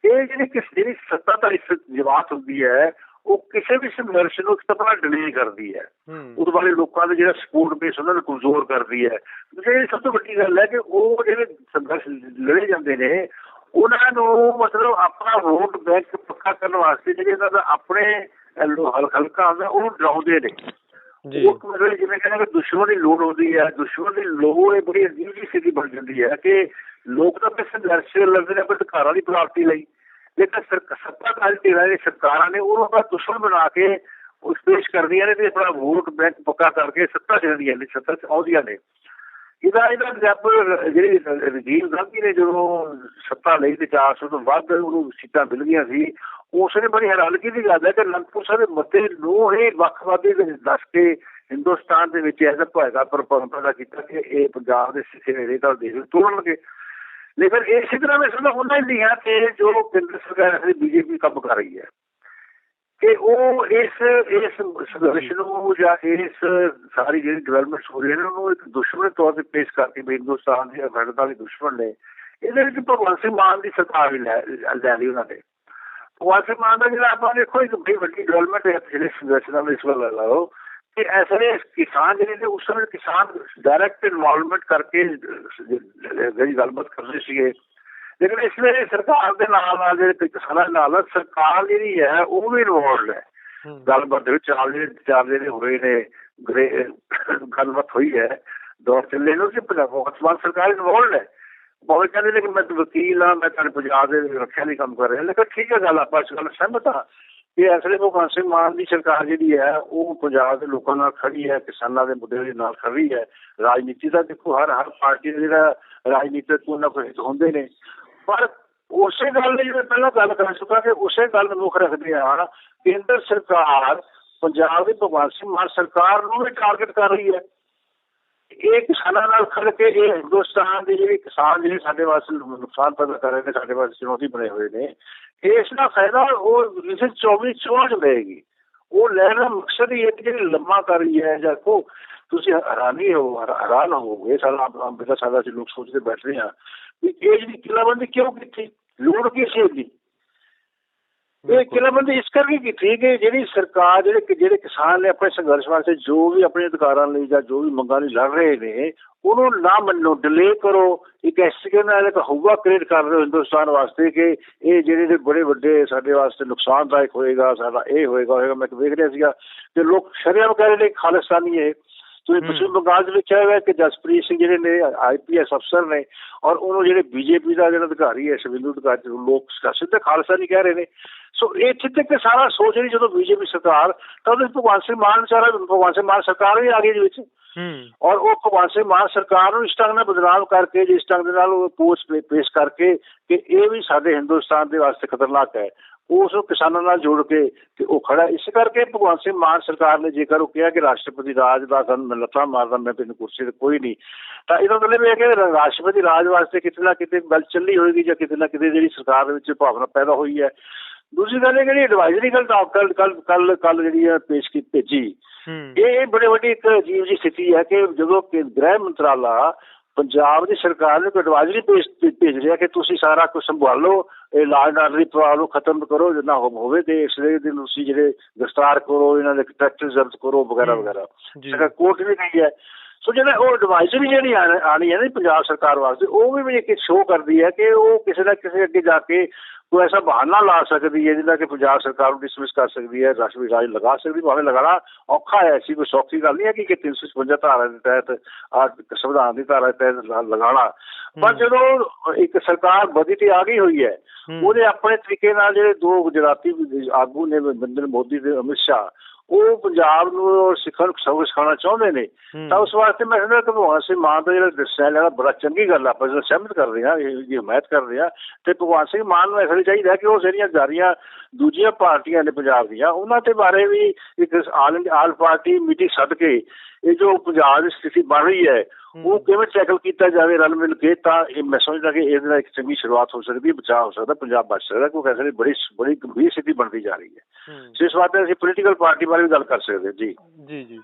ਇਹ ਜਿਹੜੀ ਕਿਸ ਜਿਹੜੀ ਸੱਤਾਧਾਰੀ ਸ- ਜਮਾਤ ਹੁੰਦੀ ਹੈ ਉਹ ਕਿਸੇ ਵੀ ਸੰਘਰਸ਼ ਨੂੰ ਇੱਕ ਤਰ੍ਹਾਂ ਡਿਲੇ ਕਰਦੀ ਹੈ। ਉਸ ਵਾਲੇ ਲੋਕਾਂ ਦਾ ਜਿਹੜਾ ਸਪੋਰਟ ਬੇਸ ਉਹਨਾਂ ਨੂੰ ਕਮਜ਼ੋਰ ਕਰਦੀ ਹੈ। ਜਿਹੜੀ ਸਭ ਤੋਂ ਵੱਡੀ ਗੱਲ ਹੈ ਕਿ ਉਹ ਜਿਹੜੇ ਸੰਘਰਸ਼ ਲੜੇ ਜਾਂਦੇ ਨੇ ਉਹਨਾਂ ਨੂੰ ਮਤਲਬ ਆਪਣਾ ਵੋਟ ਬੈਂਕ ਪੱਕਾ ਕਰਨ ਵਾਸਤੇ ਜਿਹੜੇ ਇਹਨਾਂ ਦਾ ਆਪਣੇ ਹਲਕਾ ਹੁੰਦਾ ਉਹਨੂੰ ਡਰਾਉਂਦੇ ਨੇ। ਉਹ ਮਤਲਬ ਜਿਵੇਂ ਕਹਿੰਦੇ ਕਿ ਦੁਸ਼ਮਣ ਦੀ ਲੋੜ ਹੁੰਦੀ ਹੈ, ਦੁਸ਼ਮਣ ਦੀ ਲੋੜ ਇਹ ਬੜੀ ਅਜੀਬ ਜਿਹੀ ਸਥਿਤੀ ਬਣ ਜਾਂਦੀ ਹੈ ਕਿ ਲੋਕ ਤਾਂ ਆਪਣੇ ਸੰਘਰਸ਼ ਲੜਦੇ ਨੇ, ਆਪਣੇ ਅਧਿਕਾਰਾਂ ਦੀ ਪ੍ਰਾਪਤੀ ਲਈ। ਲੇਕਿਨ ਸਰਕ- ਸੱਤਾਧਾਰੀ ਧਿਰਾਂ ਦੀ ਸਰਕਾਰਾਂ ਨੇ, ਉਹਨੂੰ ਆਪਣਾ ਦੁਸ਼ਮਣ ਬਣਾ ਕੇ ਉਸ ਪੇਸ਼ ਕਰਦੀਆਂ ਨੇ ਤੇ ਆਪਣਾ ਵੋਟ ਬੈਂਕ ਪੱਕਾ ਕਰਕੇ ਸੱਤਾ ਜਾਂਦੀਆਂ ਨੇ, ਸੱਤਾ ਚ ਆਉਂਦੀਆਂ ਨੇ। ਇਹਦਾ ਇਹਦਾ ਐਗਜ਼ਾਮਪਲ ਜਿਹੜੀ ਰਜੀਵ ਗਾਂਧੀ ਨੇ ਜਦੋਂ ਸੱਤਾ ਲਈ ਤੇ 400 ਤੋਂ ਵੱਧ ਉਹਨੂੰ ਸੀਟਾਂ ਮਿਲ ਗਈਆਂ ਸੀ ਉਸ ਨੇ ਬੜੀ ਹੈਰਾਨਗੀ ਦੀ ਗੱਲ ਹੈ ਕਿ ਅਨੰਦਪੁਰ ਸਾਹਿਬ ਦੇ ਮੱਤੇ ਨੂੰ ਹੀ ਵੱਖਵਾਦੀ ਦੇ ਦੱਸ ਕੇ ਹਿੰਦੁਸਤਾਨ ਦੇ ਵਿੱਚ ਐਸਾ ਭਾਇਦਾ ਪ੍ਰਪੰਪਾ ਕੀਤਾ ਕਿ ਇਹ ਪੰਜਾਬ ਦੇ ਸਿੱਖੇ ਨੇੜੇ ਤਾਂ ਦੇਸ਼ ਨੂੰ ਤੋੜਨਗੇ। ਲੇਕਿਨ ਇਸੇ ਤਰ੍ਹਾਂ ਮੈਂ ਸਮਝਦਾ ਉਹਨਾਂ ਹੀ ਨਹੀਂ ਹੈ ਕਿ ਜੋ ਕੇਂਦਰ ਸਰਕਾਰ ਦੀ ਬੀਜੇਪੀ ਕੰਮ ਕਰ ਰਹੀ ਹੈ। ਕਿ ਉਹ ਇਸ ਇਸ ਸੰਘਰਸ਼ ਨੂੰ ਜਾਂ ਇਸ ਸਾਰੀ ਜਿਹੜੀ ਡਿਵੈਲਪਮੈਂਟ ਹੋ ਰਹੀ ਹੈ ਉਹਨੂੰ ਇੱਕ ਦੁਸ਼ਮਣ ਦੇ ਤੌਰ ਤੇ ਪੇਸ਼ ਕਰਕੇ ਵੀ ਹਿੰਦੁਸਤਾਨ ਦੀ ਅਖੰਡਤਾ ਦੇ ਦੁਸ਼ਮਣ ਨੇ, ਇਹਦੇ ਵਿੱਚ ਭਗਵੰਤ ਸਿੰਘ ਮਾਨ ਦੀ ਸਰਕਾਰ ਵੀ ਲੈ ਲੈ ਲਈ ਉਹਨਾਂ ਨੇ। ਭਗਵੰਤ ਸਿੰਘ ਮਾਨ ਦਾ ਜਿਹੜਾ ਆਪਾਂ ਦੇਖੋ, ਇੱਕ ਬੜੀ ਵੱਡੀ ਡਿਵੈਲਪਮੈਂਟ ਹੈ ਜਿਹੜੇ ਸੰਘਰਸ਼ ਨਾਲ ਇਸ ਵੱਲ ਲਾਓ, ਕਿ ਐਸੇ ਕਿਸਾਨ ਜਿਹੜੇ ਨੇ, ਉਸ ਸਮੇਂ ਕਿਸਾਨ ਡਾਇਰੈਕਟ ਇਨਵੋਲਵਮੈਂਟ ਕਰਕੇ, ਜਿਹੜੀ ਗੱਲਬਾਤ ਕਰਦੇ ਸੀਗੇ ਲੇਕਿਨ ਇਸ ਵੇਲੇ ਸਰਕਾਰ ਦੇ ਨਾਲ ਨਾਲ ਜਿਹੜੇ ਕਿਸਾਨਾਂ ਨਾਲ ਸਰਕਾਰ ਜਿਹੜੀ ਹੈ ਉਹ ਵੀ ਇਨਵੋਲਡ ਹੈ। ਗੱਲਬਾਤ ਵਿੱਚ ਚਾਰ ਜਿਹੜੇ ਚਾਰ ਜਿਹੜੇ ਹੋਏ ਨੇ ਗੱਲਬਾਤ ਹੋਈ ਹੈ ਦੌਰ ਚੱਲੇ ਨੇ ਕਿ ਪੰਜਾਬ ਸਰਕਾਰ ਇਨਵੋਲਡ ਹੈ। ਬਹੁਤ ਕਹਿੰਦੇ ਨੇ ਕਿ ਮੈਂ ਵਕੀਲ ਆ ਮੈਂ ਤਾਂ ਪੰਜਾਬ ਦੇ ਰੱਖਿਆ ਲਈ ਕੰਮ ਕਰ ਰਿਹਾ। ਲੇਕਿਨ ਠੀਕ ਹੈ ਗੱਲ ਆਪਾਂ ਇਸ ਗੱਲ ਸਹਿਮਤ ਹਾਂ। ਕਿ ਅਸਲੇ ਭਗਵੰਤ ਸਿੰਘ ਮਾਨ ਦੀ ਸਰਕਾਰ ਜਿਹੜੀ ਹੈ ਉਹ ਪੰਜਾਬ ਦੇ ਲੋਕਾਂ ਨਾਲ ਖੜੀ ਹੈ ਕਿਸਾਨਾਂ ਦੇ ਮੁੱਦੇ ਦੇ ਨਾਲ ਖੜੀ ਹੈ। ਰਾਜਨੀਤੀ ਦਾ ਦੇਖੋ ਹਰ ਹਰ ਪਾਰਟੀ ਦਾ ਜਿਹੜਾ ਰਾਜਨੀਤਿਕ ਕੋਈ ਨਾ ਕੋਈ ਹੁੰਦੇ ਨੇ। ਪਰ ਉਸੇ ਗੱਲ ਦੀ ਜਿਵੇਂ ਪਹਿਲਾਂ ਗੱਲ ਕਰ ਚੁੱਕਾ ਕਿ ਉਸੇ ਗੱਲ ਨੂੰ ਮੁੱਖ ਰੱਖਦੇ ਆ ਕੇਂਦਰ ਸਰਕਾਰ ਪੰਜਾਬ ਦੀ ਭਗਵੰਤ ਸਿੰਘ ਮਾਨ ਸਰਕਾਰ ਨੂੰ ਵੀ ਟਾਰਗੇਟ ਕਰ ਰਹੀ ਹੈ। ਇਹ ਕਿਸਾਨਾਂ ਨਾਲ ਖੜ ਕੇ ਇਹ ਹਿੰਦੁਸਤਾਨ ਦੇ ਜਿਹੜੇ ਕਿਸਾਨ ਜਿਹੜੇ ਸਾਡੇ ਵਾਸਤੇ ਨੁਕਸਾਨ ਪੈਦਾ ਕਰ ਰਹੇ ਨੇ, ਸਾਡੇ ਵਾਸਤੇ ਚੁਣੌਤੀ ਬਣੇ ਹੋਏ ਨੇ, ਇਸ ਦਾ ਫਾਇਦਾ ਉਹ ਜਿਸੇ 24 ਚੋਂ ਲਏਗੀ ਉਹ ਲੈਣ ਦਾ ਮਕਸਦ ਹੀ ਹੈ ਕਿ ਜਿਹੜੀ ਲੰਮਾ ਕਰ ਰਹੀ ਹੈ ਜਾਂ ਕੋ, ਤੁਸੀਂ ਹੈਰਾਨੀ ਹੋ, ਹੈਰਾਨ ਹੋਗੇ ਸਾਡਾ ਆਪ ਬੇਟਾ ਸਾਡਾ ਅਸੀਂ ਲੋਕ ਸੋਚਦੇ ਬੈਠ ਰਹੇ ਹਾਂ ਵੀ ਇਹ ਜਿਹੜੀ ਕਿਲਾਬੰਦੀ ਕਿਉਂ ਕੀਤੀ ਲੋੜ ਕੀ ਸੀ ਇਹਦੀ ਇਹ ਕਿਲਾਬੰਦੀ ਇਸ ਕਰਕੇ ਕੀਤੀ ਕਿ ਜਿਹੜੀ ਸਰਕਾਰ ਜਿਹੜੇ ਜਿਹੜੇ ਕਿਸਾਨ ਨੇ ਆਪਣੇ ਸੰਘਰਸ਼ ਵਾਸਤੇ ਜੋ ਵੀ ਆਪਣੇ ਅਧਿਕਾਰਾਂ ਲਈ ਜਾਂ ਜੋ ਵੀ ਮੰਗਾਂ ਲਈ ਲੜ ਰਹੇ ਨੇ ਉਹਨੂੰ ਨਾ ਮੰਨੋ ਡਿਲੇ ਕਰੋ ਇੱਕ ਐਸਕੇ ਨਾਲ ਇੱਕ ਹਵਾ ਕ੍ਰੀਏਟ ਕਰ ਰਹੇ ਹੋ ਹਿੰਦੁਸਤਾਨ ਵਾਸਤੇ ਕਿ ਇਹ ਜਿਹੜੇ ਜਿਹੜੇ ਬੜੇ ਵੱਡੇ ਸਾਡੇ ਵਾਸਤੇ ਨੁਕਸਾਨਦਾਇਕ ਹੋਏਗਾ ਸਾਡਾ ਇਹ ਹੋਏਗਾ ਹੋਏਗਾ ਮੈਂ ਵੇਖ ਰਿਹਾ ਸੀਗਾ ਕਿ ਲੋਕ ਸ਼ਰਿਆਮ ਕਹਿ ਰਹੇ ਨੇ ਖਾਲਿਸਤਾਨੀ ਤੁਸੀਂ ਪੱਛਮੀ ਬੰਗਾਲ ਦੇ ਵਿੱਚ ਆਇਆ ਕਿ ਜਸਪ੍ਰੀਤ ਸਿੰਘ ਜਿਹੜੇ ਨੇ ਆਈਪੀਐਸ ਅਫਸਰ ਨੇ ਔਰ ਉਹਨੂੰ ਜਿਹੜੇ ਬੀਜੇਪੀ ਦਾ ਜਿਹੜਾ ਅਧਿਕਾਰੀ ਹੈ ਸ਼ਿਵਿੰਦੂ ਅਧਿਕਾਰੀ ਲੋਕ ਸਿੱਧੇ ਖਾਲਸਾ ਨਹੀਂ ਕਹਿ ਰਹੇ ਨੇ। ਸੋ ਇੱਥੇ ਤੱਕ ਸਾਰਾ ਸੋਚ ਰਹੀ ਜਦੋਂ ਬੀਜੇਪੀ ਸਰਕਾਰ ਤਾਂ ਉਹਦੇ ਭਗਵੰਤ ਸਿੰਘ ਮਾਨ ਸਾਰਾ ਭਗਵੰਤ ਸਿੰਘ ਮਾਨ ਸਰਕਾਰ ਵੀ ਆ ਗਈ ਦੇ ਵਿੱਚ। ਔਰ ਉਹ ਭਗਵੰਤ ਸਿੰਘ ਮਾਨ ਸਰਕਾਰ ਨੂੰ ਇਸ ਢੰਗ ਨਾਲ ਬਦਨਾਮ ਕਰਕੇ ਜਿਸ ਢੰਗ ਦੇ ਨਾਲ ਉਹ ਪੋਸਟ ਪੇਸ਼ ਕਰਕੇ ਕਿ ਇਹ ਵੀ ਸਾਡੇ ਹਿੰਦੁਸਤਾਨ ਦੇ ਵਾਸਤੇ ਖਤਰਨਾਕ ਹੈ। ਉਸ ਨੂੰ ਕਿਸਾਨਾਂ ਨਾਲ ਜੋੜ ਕੇ ਤੇ ਉਹ ਖੜਾ ਇਸ ਕਰਕੇ ਭਗਵੰਤ ਸਿੰਘ ਮਾਨ ਸਰਕਾਰ ਨੇ ਜੇਕਰ ਉਹ ਕਿਹਾ ਕਿ ਰਾਸ਼ਟਰਪਤੀ ਰਾਜ ਦਾ ਸਾਨੂੰ ਲੱਤਾਂ ਮਾਰਦਾ ਮੈਂ ਤੈਨੂੰ ਕੁਰਸੀ ਤੇ ਕੋਈ ਨਹੀਂ ਤਾਂ ਇਹਦਾ ਮਤਲਬ ਇਹ ਹੈ ਕਿ ਰਾਸ਼ਟਰਪਤੀ ਰਾਜ ਵਾਸਤੇ ਕਿਤੇ ਨਾ ਕਿਤੇ ਗੱਲ ਚੱਲੀ ਹੋਏਗੀ ਜਾਂ ਕਿਤੇ ਨਾ ਕਿਤੇ ਜਿਹੜੀ ਸਰਕਾਰ ਦੇ ਵਿੱਚ ਭਾਵਨਾ ਪੈਦਾ ਹੋਈ ਹੈ। ਦੂਸਰੀ ਗੱਲ ਇਹ ਜਿਹੜੀ ਐਡਵਾਈਜ਼ਰੀ ਗੱਲ ਤਾਂ ਕੱਲ ਕੱਲ ਕੱਲ ਕੱਲ ਜਿਹੜੀ ਹੈ ਪੇਸ਼ ਕੀਤੀ ਭੇਜੀ। ਇਹ ਬੜੀ ਵੱਡੀ ਇੱਕ ਅਜੀਬ ਜੀ ਸਥਿਤੀ ਹੈ ਕਿ ਜਦੋਂ ਕਿ ਗ੍ਰਹਿ ਮੰਤਰਾਲਾ ਪੰਜਾਬ ਦੀ ਸਰਕਾਰ ਨੇ ਐਡਵਾਈਜ਼ਰੀ ਭੇਜ ਰਿਹਾ ਕਿ ਤੁਸੀਂ ਸਾਰਾ ਕੁਝ ਸੰਭਾਲੋ ਇਹ ਲਾਜ ਆਰਡਰ ਦੀ ਨੂੰ ਖਤਮ ਕਰੋ ਜਿੰਨਾ ਹੋਵੇ ਤੇ ਇਸ ਦੇ ਦਿਨ ਤੁਸੀਂ ਜਿਹੜੇ ਗ੍ਰਿਫਤਾਰ ਕਰੋ ਇਹਨਾਂ ਦੇ ਟਰੈਕਟਰ ਜ਼ਬਤ ਕਰੋ ਵਗੈਰਾ ਵਗੈਰਾ। ਜਿਹੜਾ ਕੋਰਟ ਵੀ ਗਈ ਹੈ। ਸੋ ਜਿਹੜਾ ਉਹ ਐਡਵਾਈਜ਼ਰੀ ਜਿਹੜੀ ਆਣੀ ਹੈ ਨਾ ਪੰਜਾਬ ਸਰਕਾਰ ਵਾਸਤੇ ਉਹ ਵੀ ਇੱਕ ਸ਼ੋਅ ਕਰਦੀ ਹੈ ਕਿ ਉਹ ਕਿਸੇ ਨਾ ਕਿਸੇ ਅੱਗੇ ਜਾ ਕੇ ਕੋਈ ਐਸਾ ਬਹਾਨਾ ਲਾ ਸਕਦੀ ਹੈ ਜਿਹਦਾ ਕਿ ਪੰਜਾਬ ਸਰਕਾਰ ਨੂੰ ਡਿਸਮਿਸ ਕਰ ਸਕਦੀ ਹੈ ਰਾਸ਼ਟਰੀ ਰਾਜ ਲਗਾ ਸਕਦੀ ਭਾਵੇਂ ਲਗਾਣਾ ਔਖਾ ਹੈ ਐਸੀ ਕੋਈ ਸੌਖੀ ਗੱਲ ਨਹੀਂ ਹੈ ਕਿ 356 ਧਾਰਾ ਦੇ ਤਹਿਤ ਆ ਸੰਵਿਧਾਨ ਦੀ ਧਾਰਾ ਦੇ ਤਹਿਤ ਲਗਾਣਾ ਪਰ ਜਦੋਂ ਇੱਕ ਸਰਕਾਰ ਬਦੀ ਤੇ ਆ ਗਈ ਹੋਈ ਹੈ। ਉਹਦੇ ਆਪਣੇ ਤਰੀਕੇ ਨਾਲ ਜਿਹੜੇ ਦੋ ਗੁਜਰਾਤੀ ਆਗੂ ਨੇ ਨਰਿੰਦਰ ਮੋਦੀ ਤੇ ਅਮਿਤ ਸ਼ਾਹ ਉਹ ਪੰਜਾਬ ਨੂੰ ਸਿੱਖਣ ਸਬਕ ਸਿਖਾਉਣਾ ਚਾਹੁੰਦੇ ਨੇ। ਤਾਂ ਉਸ ਵਾਸਤੇ ਮੈਂ ਕਹਿੰਦਾ ਕਿ ਭਗਵਾਨ ਸਿੰਘ ਮਾਨ ਦਾ ਜਿਹੜਾ ਡਿਸਾਈਡ ਹੈ ਬੜਾ ਚੰਗੀ ਗੱਲ ਆ ਆਪਾਂ ਜਿਹੜਾ ਸਹਿਮਤ ਕਰ ਰਹੇ ਹਾਂ ਇਹ ਹਮਾਇਤ ਕਰ ਰਹੇ ਹਾਂ ਤੇ ਭਗਵਾਨ ਸਿੰਘ ਮਾਨ ਨੂੰ ਐਸਾ ਚਾਹੀਦਾ ਕਿ ਉਹ ਜਿਹੜੀਆਂ ਜਾਰੀਆਂ ਦੂਜੀਆਂ ਪਾਰਟੀਆਂ ਨੇ ਪੰਜਾਬ ਦੀਆਂ ਉਹਨਾਂ ਤੇ ਬਾਰੇ ਵੀ ਇੱਕ ਆਲ ਆਲ ਪਾਰਟੀ ਮੀਟਿੰਗ ਸੱਦ ਕੇ ਇਹ ਜੋ ਪੰਜਾਬ ਦੀ ਸਥਿਤੀ ਬਣ ਰਹੀ ਹੈ ਉਹ ਕਿਵੇਂ ਟੈਕਲ ਕੀਤਾ ਜਾਵੇ ਰਲ ਮਿਲ ਕੇ ਤਾਂ ਇਹ ਮੈਂ ਸਮਝਦਾ ਕਿ ਇਹਦੇ ਨਾਲ ਇੱਕ ਚੰਗੀ ਸ਼ੁਰੂਆਤ ਹੋ ਸਕਦੀ ਹੈ ਬਚਾਅ ਹੋ ਸਕਦਾ ਪੰਜਾਬ ਬਚ ਸਕਦਾ ਕਿਉਂਕਿ ਐਸੇ ਬੜੀ ਬੜੀ ਗੰਭੀਰ ਸਥਿਤੀ ਬਣਦੀ ਜਾ ਰਹੀ ਹੈ। ਇਸ ਵਾਸਤੇ ਅਸੀਂ ਪੋਲੀਟੀਕਲ ਪਾਰਟੀ ਬਾਰੇ ਵੀ ਗੱਲ ਕਰ ਸਕਦੇ ਹਾਂ ਜੀ। ਜੀ ਜੀ।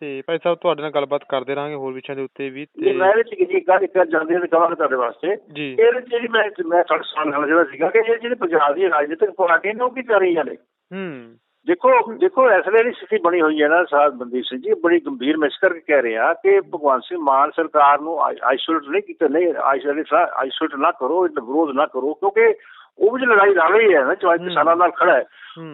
ਤੇ ਭਾਈ ਸਾਹਿਬ ਤੁਹਾਡੇ ਨਾਲ ਗੱਲਬਾਤ ਕਰਦੇ ਰਹਾਂਗੇ ਹੋਰ ਵਿਸ਼ਿਆਂ ਦੇ ਉੱਤੇ ਵੀ ਤੇ ਮੈਂ ਇਹ ਚੀਜ਼ ਇੱਕ ਗੱਲ ਜਾਂਦੇ ਨੇ ਕਹਾਂਗਾ ਤੁਹਾਡੇ ਵਾਸਤੇ। ਇਹ ਜਿਹੜੀ ਮੈਂ ਮੈਂ ਤੁਹਾਡੇ ਸਾਹਮਣੇ ਜਿਹੜਾ ਸੀਗਾ ਕਿ ਇਹ ਜਿਹੜੇ ਪੰਜਾਬ ਦੀ ਰਾਜਨੀਤਿਕ ਪਾਰਟੀਆਂ ਨੇ ਉਹ ਕੀ ਕਰ ਰਹੀਆਂ ਨੇ? ਹੂੰ। ਦੇਖੋ ਦੇਖੋ ਇਸ ਵੇਲੇ ਦੀ ਸਥਿਤੀ ਬਣੀ ਹੋਈ ਹੈ ਨਾ ਸਾਧ ਬੰਦੀਪ ਸਿੰਘ ਜੀ ਬੜੀ ਗੰਭੀਰ ਮੈਂ ਇਸ ਕਰਕੇ ਕਹਿ ਰਿਹਾ ਕਿ ਭਗਵੰਤ ਸਿੰਘ ਮਾਨ ਸਰਕਾਰ ਨੂੰ ਆਈਸੋਲੇਟ ਨਹੀਂ ਕੀਤਾ ਨਹੀਂ ਆਈਸੋਲੇਟ ਆਈਸੋਲੇਟ ਨਾ ਕਰੋ ਇਹਦਾ ਵਿਰੋਧ ਨਾ ਕਰੋ ਕਿਉਂਕਿ ਉਹ ਵੀ ਲੜਾਈ ਲੜ ਰਹੀ ਹੈ ਨਾ ਜੋ ਕਿਸਾਨਾਂ ਨਾਲ ਖੜਾ ਹੈ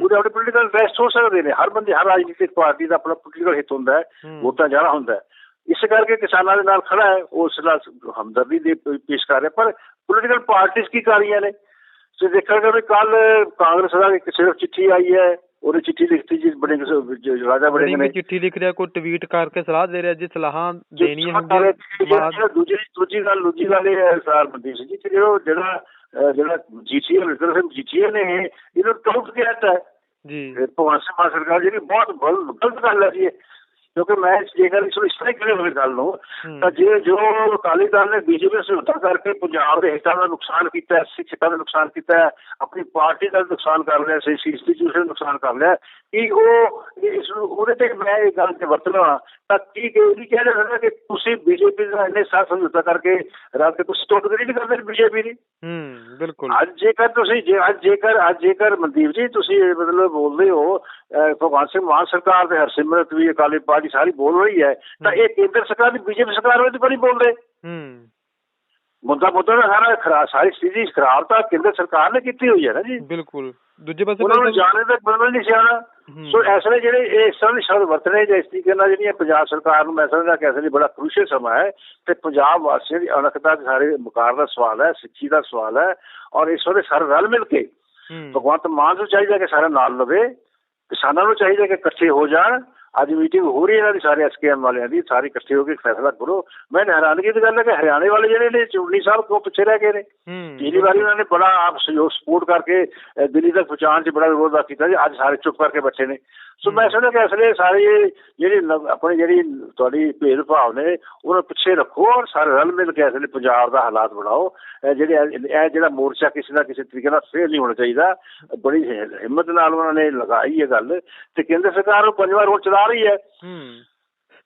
ਉਹਦੇ ਆਪਣੇ ਪੋਲੀਟੀਕਲ ਇੰਟਰਸਟ ਹੋ ਸਕਦੇ ਨੇ ਹਰ ਬੰਦੇ ਹਰ ਰਾਜਨੀਤਿਕ ਪਾਰਟੀ ਦਾ ਆਪਣਾ ਪੋਲੀਟੀਕਲ ਹਿੱਤ ਹੁੰਦਾ ਹੈ ਵੋਟਾਂ ਜਾਣਾ ਹੁੰਦਾ ਹੈ। ਇਸ ਕਰਕੇ ਕਿਸਾਨਾਂ ਦੇ ਨਾਲ ਖੜਾ ਹੈ ਉਸ ਨਾਲ ਹਮਦਰਦੀ ਦੇ ਪੇਸ਼ ਕਰ ਰਿਹਾ ਪਰ ਪੋਲੀਟੀਕਲ ਪਾਰਟੀਆਂ ਕੀ ਕਰ ਰਹੀਆਂ ਨੇ? ਤੇ ਦੇਖਾਂਗੇ ਵੀ ਕੱਲ ਕਾਂਗਰਸ ਦਾ ਇੱਕ ਸਿਰਫ ਚਿੱਠੀ ਆਈ ਹੈ ਉਹਨੇ ਚਿੱਠੀ ਲਿਖਤੀ ਜੀ ਬੜੇ ਰਾਜਾ ਬੜੇ ਨੇ। ਚਿੱਠੀ ਲਿਖ ਰਿਹਾ ਕੋਈ ਟਵੀਟ ਕਰਕੇ ਸਲਾਹ ਦੇ ਰਿਹਾ ਜੇ ਸਲਾਹਾਂ ਦੇਣੀਆਂ ਹੁੰਦੀਆਂ ਦੂਜੀ ਦੂਜੀ ਗੱਲ ਦੂਜੀ ਗੱਲ ਇਹ ਹੈ ਸਰ ਮਨਦੀਪ ਸਿੰਘ ਜੀ ਕਿ ਜਿਹੜਾ ਜਿਹੜਾ ਜਿਹੜਾ ਜੀਟੀਏ ਲਿਟਰ ਸਿੰਘ ਜੀਟੀਏ ਨੇ ਇਹਨੂੰ ਟਾਊਟ ਕੀਤਾ ਹੈ। ਜੀ। ਭਗਵੰਤ ਸਿੰਘ ਸਰਕਾਰ ਜਿਹੜੀ ਬਹੁਤ ਗਲ- ਗਲਤ ਗੱਲ ਹੈ ਜੀ ਕਿਉਂਕਿ ਮੈਂ ਜੇਕਰ ਇਸ ਨੂੰ ਇਸ ਤਰ੍ਹਾਂ ਕਰੇ ਹੋਏ ਗੱਲ ਨੂੰ। ਤਾਂ ਜੇ ਜੋ ਅਕਾਲੀ ਦਲ ਨੇ ਬੀਜੇਪੀ ਨੂੰ ਸਮਝੌਤਾ ਕਰਕੇ ਪੰਜਾਬ ਦੇ ਹਿੱਤਾਂ ਦਾ ਨੁਕਸਾਨ ਕੀਤਾ ਹੈ ਸਿੱਖ ਦਾ ਨੁਕਸਾਨ ਕੀਤਾ ਹੈ ਆਪਣੀ ਪਾਰਟੀ ਦਾ ਨੁਕਸਾਨ ਕਰ ਲਿਆ ਸੀ ਇੰਸਟੀਟਿਊਸ਼ਨ ਦਾ ਨੁਕਸਾਨ ਕਰ ਲਿਆ ਕਿ ਉਹ ਇਸ ਨੂੰ ਉਹਦੇ ਤੇ ਮੈਂ ਇਹ ਗੱਲ ਤੇ ਵਰਤਣਾ ਤਾਂ ਕੀ ਕਿ ਇਹ ਕਹਿ ਰਿਹਾ ਕਿ ਤੁਸੀਂ ਬੀਜੇਪੀ ਦਾ ਇੰਨੇ ਸਾਥ ਸਮਝੌਤਾ ਕਰਕੇ ਰੱਖ ਕੇ ਤੁਸੀਂ ਟੋਟਕਰੀ ਨਹੀਂ ਕਰਦੇ ਬੀਜੇਪੀ ਦੀ ਹੂੰ ਬਿਲਕੁਲ ਅੱਜ ਜੇਕਰ ਤੁਸੀਂ ਜੇ ਅੱਜ ਜੇਕਰ ਅੱਜ ਜੇਕਰ ਮਨਦੀਪ ਜੀ ਤੁਸੀਂ ਮਤਲਬ ਬੋਲਦੇ ਹੋ ਅਹ, ਭਗਵੰਤ ਸਿੰਘ ਮਾਨ ਸਰਕਾਰ ਤੇ ਹਰਸਿਮਰਤ ਵੀ ਅਕਾਲੀ ਪਾਰਟੀ ਸਾਰੀ ਬੋਲ ਰਹੀ ਹੈ ਤਾਂ ਇਹ ਕੇਂਦਰ ਸਰਕਾਰ ਦੀ ਬੀਜੇਪੀ ਸਰਕਾਰ ਵਿੱਚ ਬੜੀ ਬੋਲਦੇ। ਹੂੰ। ਮੁੱਦਾ ਮੁੱਦਾ ਤਾਂ ਸਾਰਾ ਖਰਾ ਸਾਰੀ ਸਥਿਤੀ ਖਰਾਬ ਤਾਂ ਕੇਂਦਰ ਸਰਕਾਰ ਨੇ ਕੀਤੀ ਹੋਈ ਹੈ ਨਾ ਜੀ। ਬਿਲਕੁਲ। ਦੂਜੇ ਪਾਸੇ ਉਹਨਾਂ ਨੂੰ ਜਾਣੇ ਤੱਕ ਬਿਲਕੁਲ ਨਹੀਂ ਸਿਆਣਾ। ਸੋ ਇਸ ਵੇਲੇ ਜਿਹੜੇ ਇਸ ਤਰ੍ਹਾਂ ਦੇ ਸ਼ਬਦ ਵਰਤਣੇ ਜਾਂ ਇਸ ਤਰੀਕੇ ਨਾਲ ਜਿਹੜੀਆਂ ਪੰਜਾਬ ਸਰਕਾਰ ਨੂੰ ਮੈਂ ਸਮਝਦਾ ਕਿ ਇਸ ਲਈ ਬੜਾ ਕ੍ਰੂਸ਼ਲ ਸਮਾਂ ਹੈ। ਤੇ ਪੰਜਾਬ ਵਾਸੀਆਂ ਦੀ ਅਣਖਤਾ ਦੇ ਸਾਰੇ ਮੁਕਾਰ ਦਾ ਸਵਾਲ ਹੈ ਸਿੱਖੀ ਦਾ ਸਵਾਲ ਹੈ ਔਰ ਇਸ ਵੇਲੇ ਸਾਰੇ ਰਲ ਮਿਲ ਕੇ ਭਗਵੰਤ ਮਾਨ ਨੂੰ ਚਾਹੀਦਾ ਕਿ ਸਾਰੇ ਨਾਲ ਲਵੇ ਕਿਸਾਨਾਂ ਨੂੰ ਚਾਹੀਦਾ ਕਿ ਇਕੱਠੇ ਹੋ ਜਾਣ ਅੱਜ ਮੀਟਿੰਗ ਹੋ ਰਹੀ ਹੈ ਇਹਨਾਂ ਦੀ ਸਾਰੇ ਐਸਕੇਐਮ ਵਾਲਿਆਂ ਦੀ ਸਾਰੇ ਇਕੱਠੇ ਹੋ ਕੇ ਫੈਸਲਾ ਕਰੋ। ਮੈਂ ਹੈਰਾਨਗੀ ਦੀ ਗੱਲ ਹੈ ਕਿ ਹਰਿਆਣੇ ਵਾਲੇ ਜਿਹੜੇ ਨੇ ਚੁੰਨੀ ਸਾਹਿਬ ਤੋਂ ਪਿੱਛੇ ਰਹਿ ਗਏ ਨੇ। ਪਿਛਲੀ ਵਾਰੀ ਉਹਨਾਂ ਨੇ ਬੜਾ ਆਪ ਸਹਿਯੋਗ ਸਪੋਰਟ ਕਰਕੇ ਦਿੱਲੀ ਤੱਕ ਪਹੁੰਚਾਉਣ 'ਚ ਬੜਾ ਵਿਰੋਧ ਕੀਤਾ ਜੀ ਅੱਜ ਸਾਰੇ ਚੁੱਪ ਕਰਕੇ ਬੈਠੇ ਨੇ। ਸੋ ਮੈਂ ਸਮਝਦਾ ਕਿ ਅਸਲੇ ਸਾਰੇ ਜਿਹੜੀ ਆਪਣੀ ਜਿਹੜੀ ਤੁਹਾਡੀ ਭੇਦਭਾਵ ਨੇ ਉਹਨਾਂ ਪਿੱਛੇ ਰੱਖੋ ਔਰ ਸਾਰੇ ਰਲ ਮਿਲ ਕੇ ਅਸਲੇ ਪੰਜਾਬ ਦਾ ਹਾਲਾਤ ਬਣਾਓ। ਜਿਹੜੇ ਇਹ ਜਿਹੜਾ ਮੋਰਚਾ ਕਿਸੇ ਨਾ ਕਿਸੇ ਤਰੀਕੇ ਨਾਲ ਫੇਲ ਨਹੀਂ ਹੋਣਾ ਚਾਹੀਦਾ। ਬੜੀ ਹਿੰਮਤ ਨਾਲ ਉਹਨਾਂ ਨੇ ਲਗਾਈ ਇਹ ਗੱਲ ਤੇ ਕੇਂਦਰ ਸਰਕਾਰ ਉਹ ਪੰਜਵਾਂ ਰੋਡ ਚਲਾ ਰਹੀ ਹੈ। ਹੂੰ।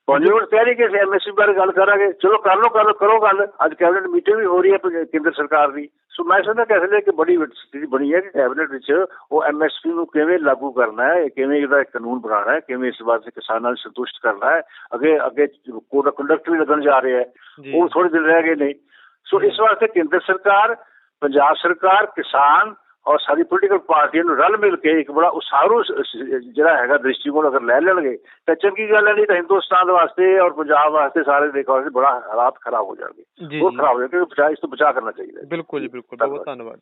ਬਾਲੀਵੁੱਡ ਕਹਿ ਰਹੀ ਕਿ ਐਮਐਸਪੀ ਬਾਰੇ ਗੱਲ ਕਰਾਂਗੇ। ਚਲੋ ਕਰ ਲਓ ਕਰ ਲਓ ਕਰੋ ਗੱਲ। ਅੱਜ ਕੈਬਨਿਟ ਮੀਟਿੰਗ ਵੀ ਹੋ ਰਹੀ ਹੈ ਕੇਂਦਰ ਸਰਕਾਰ ਦੀ। ਸੋ ਮੈਂ ਸਮਝਦਾ ਕਿ ਅਸਲੇ ਕਿ ਬੜੀ ਸਥਿਤੀ ਬਣੀ ਹੈ ਕਿ ਕੈਬਨਿਟ ਵਿੱਚ ਉਹ ਐਮਐਸਪੀ ਨੂੰ ਕਿਵੇਂ ਲਾਗੂ ਕਰਨਾ ਹੈ ਕਿਵੇਂ ਇਹਦਾ ਕਾਨੂੰਨ ਬਣਾਉਣਾ ਹੈ ਕਿਵੇਂ ਇਸ ਵਾਸਤੇ ਕਿਸਾਨਾਂ ਨੂੰ ਸੰਤੁਸ਼ਟ ਕਰਨਾ ਹੈ। ਅੱਗੇ ਅੱਗੇ ਕੋਡ ਆਫ ਕੰਡਕਟ ਵੀ ਲੱਗਣ ਜਾ ਰਿਹਾ ਹੈ। ਉਹ ਥੋੜੇ ਦਿਨ ਰਹਿ ਗਏ ਨੇ। ਸੋ ਇਸ ਵਾਸਤੇ ਕੇਂਦਰ ਸਰਕਾਰ ਪੰਜਾਬ ਸਰਕਾਰ ਕਿਸਾਨ ਔਰ ਸਾਰੀ ਪੋਲੀਟੀਕਲ ਪਾਰਟੀਆਂ ਨੂੰ ਰਲ ਮਿਲ ਕੇ ਇੱਕ ਬੜਾ ਉਸਾਰੂ ਜਿਹੜਾ ਹੈਗਾ ਦ੍ਰਿਸ਼ਟੀਕੋਣ ਅਗਰ ਲੈ ਲੈਣਗੇ ਤਾਂ ਚੰਗੀ ਗੱਲ ਹੈ ਨਹੀਂ ਤਾਂ ਹਿੰਦੁਸਤਾਨ ਵਾਸਤੇ ਔਰ ਪੰਜਾਬ ਵਾਸਤੇ ਸਾਰੇ ਦੇਖੋ ਬੜਾ ਹਾਲਾਤ ਖਰਾਬ ਹੋ ਜਾਣਗੇ। ਉਹ ਖਰਾਬ ਹੋ ਜਾਣਗੇ ਇਸ ਤੋਂ ਬਚਾ ਕਰਨਾ ਚਾਹੀਦਾ ਬਿਲਕੁਲ ਜੀ ਬਿਲਕੁਲ। ਬਹੁਤ ਧੰਨਵਾਦ।